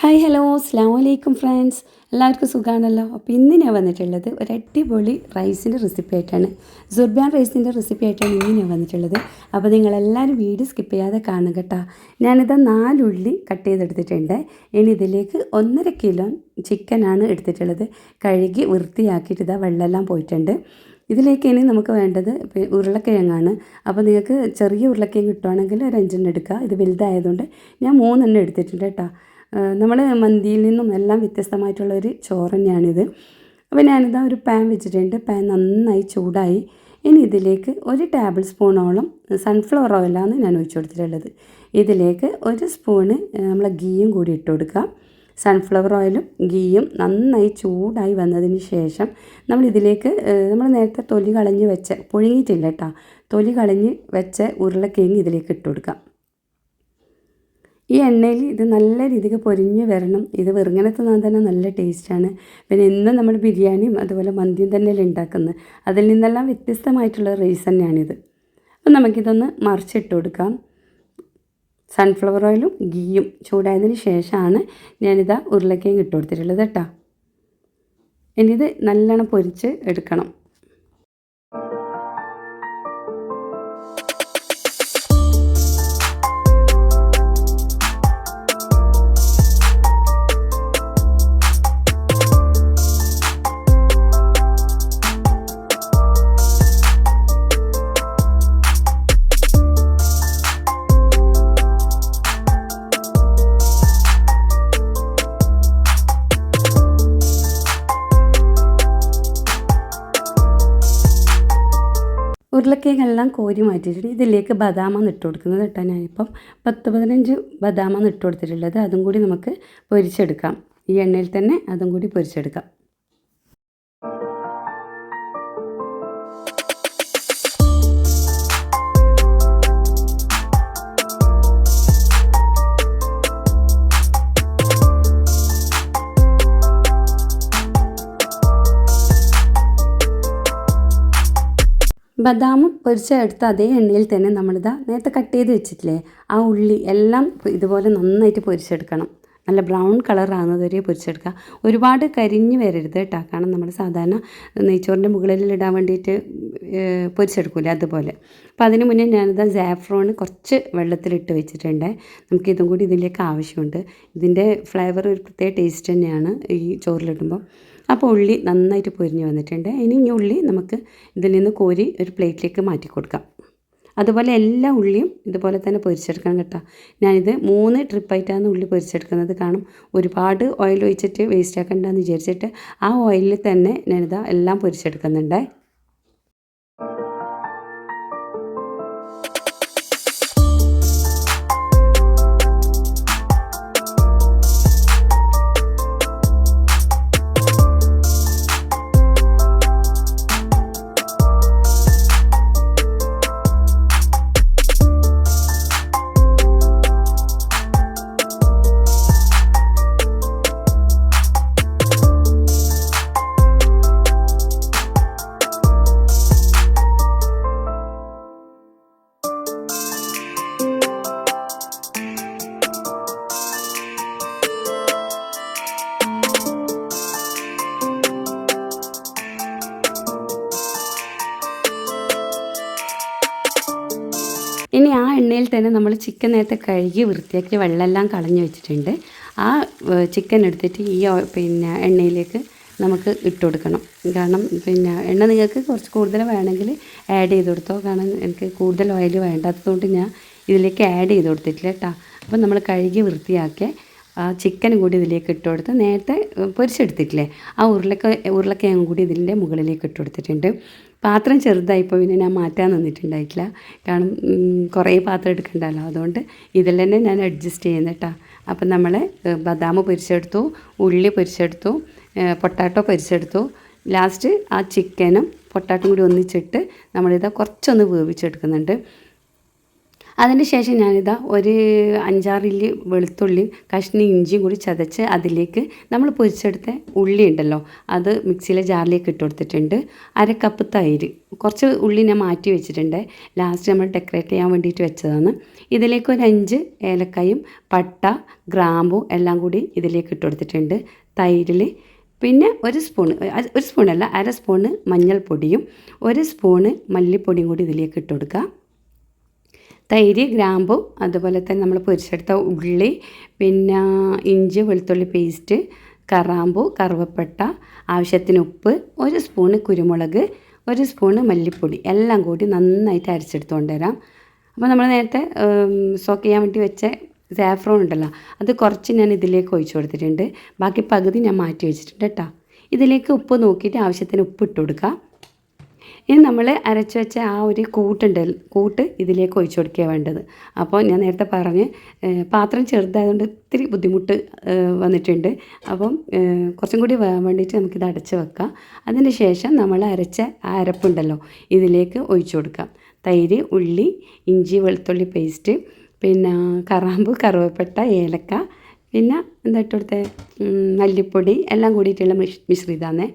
Hi hello അസ്സാം വലൈക്കും friends എല്ലാവർക്കും സുഖമാണല്ലോ അപ്പോൾ ഇന്ന് ഞാൻ വന്നിട്ടുള്ളത് ഒരു അടിപൊളി റൈസിന്റെ റെസിപ്പി ആയിട്ടാണ്. സുർബാൻ റൈസിന്റെ റെസിപ്പി ആയിട്ടാണ് ഇന്ന് ഞാൻ വന്നിട്ടുള്ളത്. അപ്പോൾ നിങ്ങളെല്ലാവരും വീഡിയോ സ്കിപ്പ് ചെയ്യാതെ കാണുക കേട്ടോ. ഞാനിത് നാലുള്ളി കട്ട് ചെയ്തെടുത്തിട്ടുണ്ട്. ഇനി ഇതിലേക്ക് ഒന്നര കിലോ ചിക്കനാണ് എടുത്തിട്ടുള്ളത്. കഴുകി വൃത്തിയാക്കിയിട്ട് ഇതാ വെള്ളമെല്ലാം പോയിട്ടുണ്ട്. ഇതിലേക്ക് ഇനി നമുക്ക് വേണ്ടത് ഉരുളക്കിഴങ്ങാണ്. അപ്പോൾ നിങ്ങൾക്ക് ചെറിയ ഉരുളക്കിഴങ്ങ് കിട്ടുവാണെങ്കിൽ ഒരു അഞ്ചെണ്ണം എടുക്കുക ഇത് വലുതായതുകൊണ്ട് ഞാൻ മൂന്നെണ്ണം എടുത്തിട്ടുണ്ട് കേട്ടോ. നമ്മൾ മന്തിയിൽ നിന്നും എല്ലാം വ്യത്യസ്തമായിട്ടുള്ള ഒരു ചോറ് തന്നെയാണിത്. അപ്പോൾ ഞാനിതാ ഒരു പാൻ വെച്ചിട്ടുണ്ട്. പാൻ നന്നായി ചൂടായി. ഇനി ഇതിലേക്ക് ഒരു ടേബിൾ സ്പൂണോളം സൺഫ്ലവർ ഓയിലാണ് ഞാൻ ഒഴിച്ചു കൊടുത്തിട്ടുള്ളത്. ഇതിലേക്ക് ഒരു സ്പൂണ് നമ്മൾ ഗീയും കൂടി ഇട്ട് കൊടുക്കുക സൺഫ്ലവർ ഓയിലും ഗീയും നന്നായി ചൂടായി വന്നതിന് ശേഷം നമ്മൾ ഇതിലേക്ക് നമ്മൾ നേരത്തെ തൊലി കളഞ്ഞ് വെച്ച പുഴുങ്ങിയിട്ടില്ല കേട്ടോ. തൊലി കളഞ്ഞ് വെച്ച ഉരുളക്കിഴങ്ങ് ഇതിലേക്ക് ഇട്ട് കൊടുക്കാം. ഈ എണ്ണയിൽ ഇത് നല്ല രീതിക്ക് പൊരിഞ്ഞ് വരണം. ഇത് വെറുങ്ങനെ തിന്നാൻ തന്നെ നല്ല ടേസ്റ്റാണ്. പിന്നെ ഇന്ന് നമ്മൾ ബിരിയാണിയും അതുപോലെ മന്തിയും തന്നെയല്ലേ ഉണ്ടാക്കുന്നത്. അതിൽ നിന്നെല്ലാം വ്യത്യസ്തമായിട്ടുള്ള റൈസ് തന്നെയാണിത്. അപ്പം നമുക്കിതൊന്ന് മറിച്ചിട്ട് കൊടുക്കാം. സൺഫ്ലവർ ഓയിലും ഗീയും ചൂടായതിന് ശേഷമാണ് ഞാനിതാ ഉരുളക്കയും ഇട്ട് കൊടുത്തിട്ടുള്ളത് കേട്ടോ. ഇനി ഇത് നല്ലോണം പൊരിച്ച് എടുക്കണം. ഉരുളക്കിഴങ്ങെല്ലാം കോരി മാറ്റിയിട്ടുണ്ട്. ഇതിലേക്ക് ബദാമാണ് ഇട്ട് കൊടുക്കുന്നത് കേട്ടോ ഞാനിപ്പം. പത്ത് പതിനഞ്ച് ബദാമാണ് ഇട്ട് കൊടുത്തിട്ടുള്ളത്. അതും കൂടി നമുക്ക് പൊരിച്ചെടുക്കാം. ഈ എണ്ണയിൽ തന്നെ അതും കൂടി പൊരിച്ചെടുക്കാം. ബദാമും പൊരിച്ചെടുത്ത അതേ എണ്ണയിൽ തന്നെ നമ്മളിതാ നേരത്തെ കട്ട് ചെയ്ത് വെച്ചിട്ടില്ലേ? ആ ഉള്ളി എല്ലാം ഇതുപോലെ നന്നായിട്ട് പൊരിച്ചെടുക്കണം. നല്ല ബ്രൗൺ കളറാകുന്നത് വരെ പൊരിച്ചെടുക്കുക. ഒരുപാട് കരിഞ്ഞ് വരരുത് കേട്ടോ കാരണം നമ്മൾ സാധാരണ നെയ്ച്ചോറിന്റെ മുകളിൽ ഇടാൻ വേണ്ടിയിട്ട് പൊരിച്ചെടുക്കില്ല അതുപോലെ. അപ്പോൾ അതിന് മുന്നേ ഞാനിതാ സാഫ്രോൺ കുറച്ച് വെള്ളത്തിലിട്ട് വെച്ചിട്ടുണ്ട്. നമുക്ക് ഇതും കൂടി ഇതിലേക്ക് ആവശ്യമുണ്ട്. ഇതിന്റെ ഫ്ലേവർ ഒരു പ്രത്യേക ടേസ്റ്റ് തന്നെയാണ് ഈ ചോറിലിടുമ്പോൾ അപ്പോൾ ഉള്ളി നന്നായിട്ട് പൊരിഞ്ഞ് വന്നിട്ടുണ്ട്. ഇനി ഈ ഉള്ളി നമുക്ക് ഇതിൽ നിന്ന് കോരി ഒരു പ്ലേറ്റിലേക്ക് മാറ്റി കൊടുക്കാം. അതുപോലെ എല്ലാ ഉള്ളിയും ഇതുപോലെ തന്നെ പൊരിച്ചെടുക്കണം കേട്ടോ. ഞാനിത് മൂന്ന് ട്രിപ്പായിട്ടാണ് ഉള്ളി പൊരിച്ചെടുക്കുന്നത്. കാണും ഒരുപാട് ഓയിൽ ഒഴിച്ചിട്ട് വേസ്റ്റ് ആക്കണ്ടെന്ന് വിചാരിച്ചിട്ട് ആ ഓയിലിൽ തന്നെ ഞാനിതാ എല്ലാം പൊരിച്ചെടുക്കുന്നുണ്ട്. തന്നെ നമ്മൾ ചിക്കൻ നേരത്തെ കഴുകി വൃത്തിയാക്കി വെള്ളമെല്ലാം കളഞ്ഞു വെച്ചിട്ടുണ്ട്. ആ ചിക്കൻ എടുത്തിട്ട് ഈ പിന്നെ എണ്ണയിലേക്ക് നമുക്ക് ഇട്ട് കൊടുക്കണം. കാരണം പിന്നെ എണ്ണ നിങ്ങൾക്ക് കുറച്ച് കൂടുതൽ വേണമെങ്കിൽ ആഡ് ചെയ്ത് കൊടുത്തോ. കാരണം എനിക്ക് കൂടുതൽ ഓയിൽ വേണ്ടാത്തതുകൊണ്ട് ഞാൻ ഇതിലേക്ക് ആഡ് ചെയ്ത് കൊടുത്തിട്ടില്ല കേട്ടോ. അപ്പോൾ നമ്മൾ കഴുകി വൃത്തിയാക്കി ആ ചിക്കൻ കൂടി ഇതിലേക്ക് ഇട്ട് കൊടുത്ത് നേരത്തെ പൊരിച്ചെടുത്തിട്ടില്ലേ? ആ ഉരുളക്ക ഉരുളക്കിഴങ്ങും കൂടി ഇതിന്റെ മുകളിലേക്ക് ഇട്ട് കൊടുത്തിട്ടുണ്ട്. പാത്രം ചെറുതായിപ്പോൾ പിന്നെ ഞാൻ മാറ്റാൻ നിന്നിട്ടുണ്ടായിട്ടില്ല. കാരണം കുറേ പാത്രം എടുക്കണ്ടല്ലോ. അതുകൊണ്ട് ഇതിൽ തന്നെ ഞാൻ അഡ്ജസ്റ്റ് ചെയ്യുന്നേട്ടാ അപ്പം നമ്മൾ ബദാം പൊരിച്ചെടുത്തു ഉള്ളി പൊരിച്ചെടുത്തു പൊട്ടാട്ടോ പൊരിച്ചെടുത്തു. ലാസ്റ്റ് ആ ചിക്കനും പൊട്ടാട്ടും കൂടി ഒന്നിച്ചിട്ട് നമ്മളിത് കുറച്ചൊന്ന് വേവിച്ചെടുക്കുന്നുണ്ട്. അതിന് ശേഷം ഞാനിതാ ഒരു അഞ്ചാറില്ലി വെളുത്തുള്ളി കഷ്ണി ഇഞ്ചിയും കൂടി ചതച്ച് അതിലേക്ക് നമ്മൾ പൊരിച്ചെടുത്ത ഉള്ളി ഉണ്ടല്ലോ അത് മിക്സിയിലെ ജാറിലേക്ക് ഇട്ട് കൊടുത്തിട്ടുണ്ട്. അര കപ്പ് തൈര് കുറച്ച് ഉള്ളി ഞാൻ മാറ്റി വെച്ചിട്ടുണ്ട്. ലാസ്റ്റ് നമ്മൾ ഡെക്കറേറ്റ് ചെയ്യാൻ വേണ്ടിയിട്ട് വെച്ചതാണ്. ഇതിലേക്ക് ഒരു അഞ്ച് ഏലക്കായും പട്ട ഗ്രാമ്പു എല്ലാം കൂടി ഇതിലേക്ക് ഇട്ട് കൊടുത്തിട്ടുണ്ട് തൈരിൽ. പിന്നെ ഒരു സ്പൂണ് ഒരു സ്പൂണല്ല അര സ്പൂണ് മഞ്ഞൾപ്പൊടിയും ഒരു സ്പൂണ് മല്ലിപ്പൊടിയും കൂടി ഇതിലേക്ക് ഇട്ട് കൊടുക്കുക. തൈര് ഗ്രാമ്പു അതുപോലെ തന്നെ നമ്മൾ പൊരിച്ചെടുത്ത ഉള്ളി പിന്നെ ഇഞ്ചി വെളുത്തുള്ളി പേസ്റ്റ് കറാമ്പു കറുവപ്പട്ട ആവശ്യത്തിന് ഉപ്പ് ഒരു സ്പൂണ് കുരുമുളക് ഒരു സ്പൂണ് മല്ലിപ്പൊടി എല്ലാം കൂടി നന്നായിട്ട് അരച്ചെടുത്തുകൊണ്ട് വരാം. അപ്പോൾ നമ്മൾ നേരത്തെ സോക്ക് ചെയ്യാൻ വേണ്ടി വെച്ച സാഫ്രോൺ ഉണ്ടല്ലോ അത് കുറച്ച് ഞാൻ ഇതിലേക്ക് ഒഴിച്ചു കൊടുത്തിട്ടുണ്ട്. ബാക്കി പകുതി ഞാൻ മാറ്റി വെച്ചിട്ടുണ്ട് കേട്ടോ. ഇതിലേക്ക് ഉപ്പ് നോക്കിയിട്ട് ആവശ്യത്തിന് ഉപ്പ് ഇട്ട് കൊടുക്കുക ഇനി നമ്മൾ അരച്ച് വെച്ച ആ ഒരു കൂട്ടുണ്ട്. കൂട്ട് ഇതിലേക്ക് ഒഴിച്ചു കൊടുക്കുക വേണ്ടത്. അപ്പോൾ ഞാൻ നേരത്തെ പറഞ്ഞ് പാത്രം ചെറുതായതുകൊണ്ട് ഇത്തിരി ബുദ്ധിമുട്ട് വന്നിട്ടുണ്ട്. അപ്പം കുറച്ചും കൂടി വേണ്ടിയിട്ട് നമുക്കിത് അടച്ച് വെക്കാം. അതിന് ശേഷം നമ്മൾ അരച്ച ആ അരപ്പുണ്ടല്ലോ ഇതിലേക്ക് ഒഴിച്ചു കൊടുക്കാം. തൈര് ഉള്ളി ഇഞ്ചി വെളുത്തുള്ളി പേസ്റ്റ് പിന്നെ കറാമ്പ് കറുവപ്പട്ട ഏലക്ക പിന്നെ എന്താ ഇട്ട് കൊടുത്തേ? മല്ലിപ്പൊടി എല്ലാം കൂടിയിട്ടുള്ള മിശ്രിതമാണേ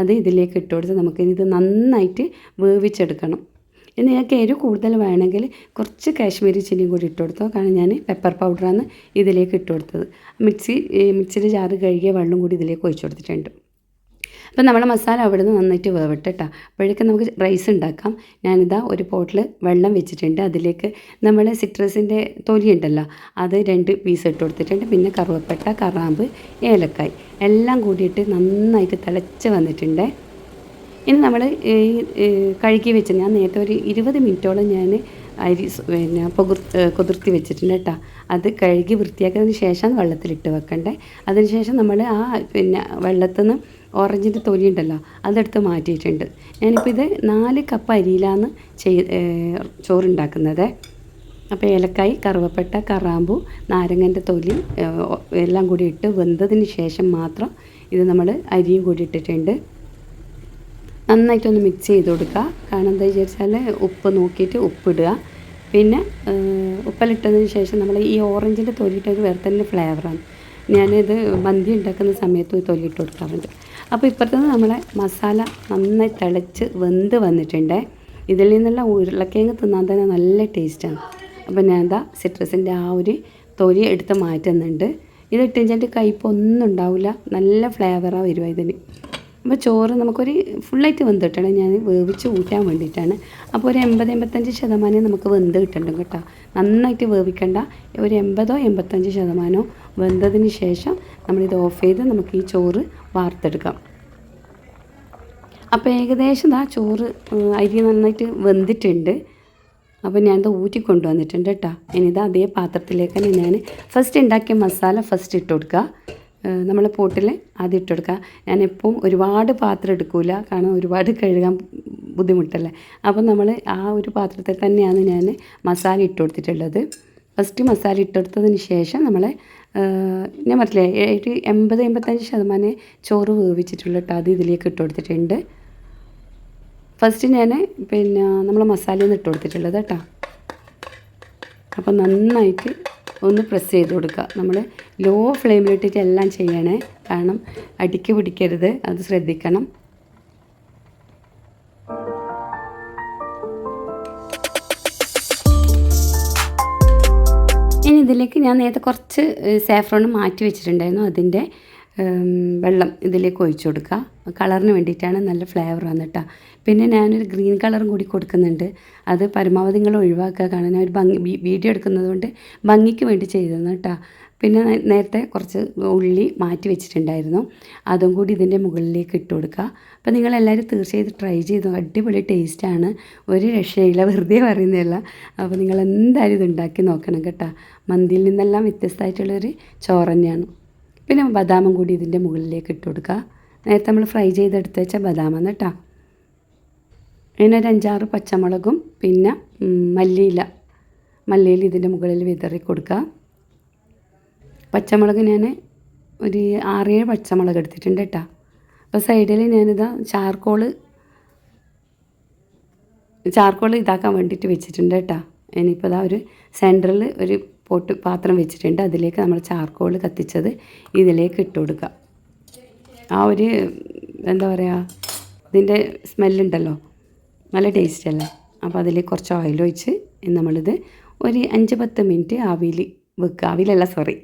അത് ഇതിലേക്ക് ഇട്ട് കൊടുത്ത് നമുക്കിനി ഇത് നന്നായിട്ട് വേവിച്ചെടുക്കണം. ഇനി നിങ്ങൾക്ക് എരിവ് കൂടുതൽ വേണമെങ്കിൽ കുറച്ച് കാശ്മീരി ചില്ലിയും കൂടി ഇട്ട് കാരണം ഞാൻ പെപ്പർ പൗഡറാണ് ഇതിലേക്ക് ഇട്ട് കൊടുത്തത്. മിക്സി മിക്സിയുടെ ജാറ് കഴുകിയ വെള്ളം കൂടി ഇതിലേക്ക് ഒഴിച്ചു കൊടുത്തിട്ടുണ്ട്. അപ്പം നമ്മുടെ മസാല അവിടെ നിന്ന് നന്നായിട്ട് വേവട്ടെ കേട്ടോ അപ്പോഴേക്കും നമുക്ക് റൈസ് ഉണ്ടാക്കാം. ഞാനിതാ ഒരു പോട്ടിൽ വെള്ളം വെച്ചിട്ടുണ്ട്. അതിലേക്ക് നമ്മൾ സിട്രസിന്റെ തൊലി ഉണ്ടല്ലോ അത് രണ്ട് പീസ് ഇട്ട് കൊടുത്തിട്ടുണ്ട്. പിന്നെ കറുവപ്പട്ട കറാമ്പ് ഏലക്കായ് എല്ലാം കൂടിയിട്ട് നന്നായിട്ട് തിളച്ച് വന്നിട്ടുണ്ട്. ഇനി നമ്മൾ ഈ കഴുകി വെച്ച് ഞാൻ നേരത്തെ ഒരു ഇരുപത് മിനിറ്റോളം ഞാൻ അരി പിന്നെ പൊകുർ കുതിർത്തി വെച്ചിട്ടുണ്ട് കേട്ടോ. അത് കഴുകി വൃത്തിയാക്കിയതിന് ശേഷം വെള്ളത്തിലിട്ട് വെക്കണ്ടേ. അതിന് ശേഷം നമ്മൾ ആ പിന്നെ വെള്ളത്തിൽ നിന്ന് ഓറഞ്ചിന്റെ തൊലി ഉണ്ടല്ലോ അതെടുത്ത് മാറ്റിയിട്ടുണ്ട്. ഞാനിപ്പോൾ ഇത് നാല് കപ്പ് അരിയിലാണ് ചെയ് ചോറുണ്ടാക്കുന്നത്. അപ്പോൾ ഏലക്കായ് കറുവപ്പട്ട കറാമ്പു നാരങ്ങന്റെ തൊലി എല്ലാം കൂടി ഇട്ട് വെന്തതിന് ശേഷം മാത്രം ഇത് നമ്മൾ അരിയും കൂടി ഇട്ടിട്ടുണ്ട്. നന്നായിട്ടൊന്ന് മിക്സ് ചെയ്ത് കൊടുക്കുക. കാരണം എന്താ വിചാരിച്ചാൽ ഉപ്പ് നോക്കിയിട്ട് ഉപ്പിടുക. പിന്നെ ഉപ്പിലിട്ടതിന് ശേഷം നമ്മൾ ഈ ഓറഞ്ചിന്റെ തൊലിയിട്ട് ഒരു വേറെ തന്നെ ഫ്ലേവറാണ് ഞാനിത് മന്തി ഉണ്ടാക്കുന്ന സമയത്ത് തൊലി ഇട്ട് കൊടുക്കാറുണ്ട്. അപ്പോൾ ഇപ്പോഴത്തെ നമ്മളെ മസാല നന്നായി തിളച്ച് വെന്ത് വന്നിട്ടുണ്ട്. ഇതിൽ നിന്നുള്ള ഉരുളക്കിഴങ്ങ് തിന്നാൻ തന്നെ നല്ല ടേസ്റ്റാണ് അപ്പോൾ ഞാൻ എന്താ സിട്രസിന്റെ ആ ഒരു തൊലി എടുത്ത് മാറ്റുന്നുണ്ട്. ഇത് ഇട്ടിട്ട് കയ്പൊന്നും ഉണ്ടാവില്ല നല്ല ഫ്ലേവറാണ് വരുക ഇതിന്. അപ്പോൾ ചോറ് നമുക്കൊരു ഫുള്ളായിട്ട് വെന്ത് കിട്ടണം. ഞാൻ വേവിച്ച് ഊറ്റാൻ വേണ്ടിയിട്ടാണ്. അപ്പോൾ ഒരു എൺപത് എൺപത്തഞ്ച് ശതമാനം നമുക്ക് വെന്ത് കിട്ടണം കേട്ടോ. നന്നായിട്ട് വേവിക്കണ്ട. ഒരു എൺപതോ എൺപത്തഞ്ച് ശതമാനമോ വെന്തതിന് ശേഷം നമ്മളിത് ഓഫ് ചെയ്ത് നമുക്ക് ഈ ചോറ് വാർത്തെടുക്കാം. അപ്പോൾ ഏകദേശം ആ ചോറ് അരി നന്നായിട്ട് വെന്തിട്ടുണ്ട്. അപ്പോൾ ഞാനത് ഊറ്റി കൊണ്ടുവന്നിട്ടുണ്ട് കേട്ടോ ഇനിയിത് അതേ പാത്രത്തിലേക്ക് തന്നെ ഞാൻ ഫസ്റ്റ് ഉണ്ടാക്കിയ മസാല ഫസ്റ്റ് ഇട്ട് കൊടുക്കുക നമ്മളെ പോട്ടിൽ ആദ്യം ഇട്ട് കൊടുക്കുക ഞാനെപ്പം ഒരുപാട് പാത്രം എടുക്കില്ല കാരണം ഒരുപാട് കഴുകാൻ ബുദ്ധിമുട്ടല്ലേ. അപ്പം നമ്മൾ ആ ഒരു പാത്രത്തിൽ തന്നെയാണ് ഞാൻ മസാല ഇട്ട് കൊടുത്തിട്ടുള്ളത്. ഫസ്റ്റ് മസാല ഇട്ടെടുത്തതിന് ശേഷം നമ്മൾ ഞാൻ പറഞ്ഞില്ലേ ഒരു എൺപത് എൺപത്തഞ്ച് ശതമാനം ചോറ് വേവിച്ചിട്ടുള്ള കേട്ടോ അത് ഇതിലേക്ക് ഇട്ട് കൊടുത്തിട്ടുണ്ട്. ഫസ്റ്റ് ഞാൻ പിന്നെ നമ്മൾ മസാലയൊന്നും ഇട്ട് കൊടുത്തിട്ടുള്ളത് കേട്ടോ. അപ്പോൾ നന്നായിട്ട് ഒന്ന് പ്രസ് ചെയ്ത് കൊടുക്കുക. നമ്മൾ ലോ ഫ്ലെയിമിലിട്ടിട്ട് എല്ലാം ചെയ്യണേ. കാരണം അടിക്ക് പിടിക്കരുത് അത് ശ്രദ്ധിക്കണം. ഇനി ഇതിലേക്ക് ഞാൻ നേരത്തെ കുറച്ച് സാഫ്രോൺ മാറ്റി വെച്ചിട്ടുണ്ടായിരുന്നു. അതിന്റെ വെള്ളം ഇതിലേക്ക് ഒഴിച്ചു കൊടുക്കുക. കളറിന് വേണ്ടിയിട്ടാണ് നല്ല ഫ്ലേവർ വന്നിട്ടാ. പിന്നെ ഞാനൊരു ഗ്രീൻ കളറും കൂടി കൊടുക്കുന്നുണ്ട്. അത് പരമാവധി നിങ്ങൾ ഒഴിവാക്കുക. കാരണം ഞാൻ ഒരു ഭംഗി വീഡിയോ എടുക്കുന്നത് കൊണ്ട് ഭംഗിക്ക് വേണ്ടി ചെയ്തതാണ് കേട്ടോ. പിന്നെ നേരത്തെ കുറച്ച് ഉള്ളി മാറ്റി വെച്ചിട്ടുണ്ടായിരുന്നു. അതും കൂടി ഇതിന്റെ മുകളിലേക്ക് ഇട്ട് കൊടുക്കുക. അപ്പോൾ നിങ്ങളെല്ലാവരും തീർച്ചയായും ട്രൈ ചെയ്തു. അടിപൊളി ടേസ്റ്റാണ്. ഒരു രക്ഷയില്ല വെറുതെ പറയുന്നതല്ല. അപ്പോൾ നിങ്ങൾ എന്തായാലും ഇത് ഉണ്ടാക്കി നോക്കണം കേട്ടോ. മന്തിയിൽ നിന്നെല്ലാം വ്യത്യസ്തമായിട്ടുള്ളൊരു ചോറ് തന്നെയാണ്. പിന്നെ ബദാമും കൂടി ഇതിന്റെ മുകളിലേക്ക് ഇട്ട് കൊടുക്കുക. നേരത്തെ നമ്മൾ ഫ്രൈ ചെയ്തെടുത്ത് വെച്ച ബദാമാണ് കേട്ടോ. പിന്നെ ഒരു അഞ്ചാറ് പച്ചമുളകും പിന്നെ മല്ലിയില. മല്ലിയിൽ ഇതിന്റെ മുകളിൽ വിതറി കൊടുക്കുക പച്ചമുളക് ഞാൻ ഒരു ആറേഴ് പച്ചമുളക് എടുത്തിട്ടുണ്ട് കേട്ടോ. അപ്പോൾ സൈഡിൽ ഞാനിതാ ചാർക്കോൾ ചാർക്കോൾ ഇതാക്കാൻ വേണ്ടിയിട്ട് വെച്ചിട്ടുണ്ട് കേട്ടോ. ഇനിയിപ്പോൾ ഇതാ ഒരു സെന്ററിൽ ഒരു പോട്ട് പാത്രം വെച്ചിട്ടുണ്ട്. അതിലേക്ക് നമ്മൾ ചാർക്കോൾ കത്തിച്ചത് ഇതിലേക്ക് ഇട്ട് കൊടുക്കുക. ആ ഒരു എന്താ പറയുക ഇതിന്റെ സ്മെല്ലുണ്ടല്ലോ. നല്ല ടേസ്റ്റ് അല്ലേ? അപ്പോൾ അതിലേക്ക് കുറച്ച് ഓയിൽ ഒഴിച്ച് നമ്മളിത് ഒരു അഞ്ച് പത്ത് മിനിറ്റ് ആവിയിൽ വെക്കുക അവിലല്ല സോറി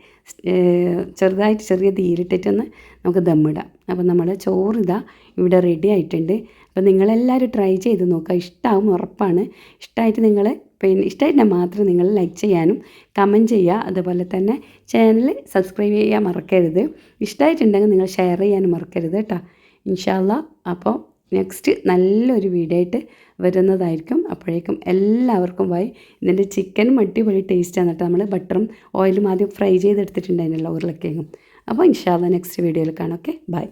ചെറുതായിട്ട് ചെറിയ തീയിലിട്ടിട്ടൊന്ന് നമുക്ക് ദമ്മിടാം. അപ്പോൾ നമ്മൾ ചോറ് ഇതാ ഇവിടെ റെഡി ആയിട്ടുണ്ട്. അപ്പോൾ നിങ്ങളെല്ലാവരും ട്രൈ ചെയ്ത് നോക്കുക. ഇഷ്ടമാവും ഉറപ്പാണ്. ഇഷ്ടമായിട്ട് നിങ്ങൾ പിന്നെ ഇഷ്ടമായിട്ട് മാത്രം നിങ്ങൾ ലൈക്ക് ചെയ്യാനും കമന്റ് ചെയ്യുക. അതുപോലെ തന്നെ ചാനൽ സബ്സ്ക്രൈബ് ചെയ്യാൻ മറക്കരുത്. ഇഷ്ടമായിട്ടുണ്ടെങ്കിൽ നിങ്ങൾ ഷെയർ ചെയ്യാനും മറക്കരുത് കേട്ടോ. ഇൻഷാല്ല അപ്പോൾ നെക്സ്റ്റ് നല്ലൊരു വീഡിയോ ആയിട്ട് വരുന്നതായിരിക്കും. അപ്പോഴേക്കും എല്ലാവർക്കും ബൈ ഇതിന്റെ ചിക്കൻ അടിപൊളി ടേസ്റ്റാണ് കേട്ടോ. നമ്മൾ ബട്ടറും ഓയിലും ആദ്യം ഫ്രൈ ചെയ്തെടുത്തിട്ടുണ്ടായിരുന്നല്ലോ ഉരുളക്കിഴങ്ങും. അപ്പോൾ ഇൻഷാല്ല നെക്സ്റ്റ് വീഡിയോയിൽ കാണാം. Okay bye